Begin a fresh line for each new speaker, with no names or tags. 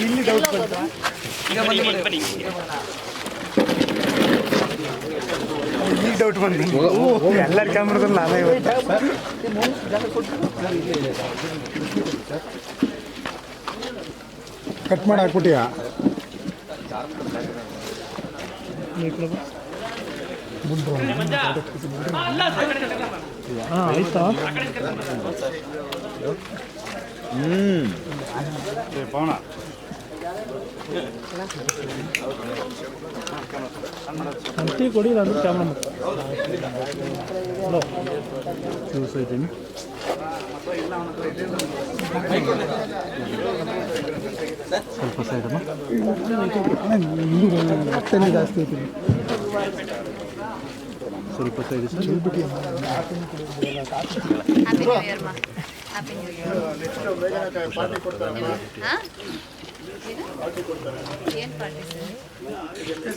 ಇಲ್ಲಿ ಡೌಟ್ ಬಂತ ಈಗ ಡೌಟ್ ಬಂತು ಎಲ್ಲರ ಕ್ಯಾಮ್ರಾದಲ್ಲಿ ನಾನೇ ಇವತ್ತು
ಕಟ್ ಮಾಡಿ ಹಾಕ್ಬಿಟ್ಟಿಯಾ
ಆಯ್ತಾ ಅಂತಿ ಕೊಡಿ ನಾನು ಕ್ಯಾಮ್ರಾ ಹಲೋ ಯೂಸ್ ಇದ್ದೀನಿ ಸ್ವಲ್ಪ ಸೈಡಮ್ಮ
ಜಾಸ್ತಿ ಐತಿ
ಸ್ವಲ್ಪ ಸೈಡ್ ಸರ್?
ಏನು ಪಾರ್ಟಿ ಸರ್?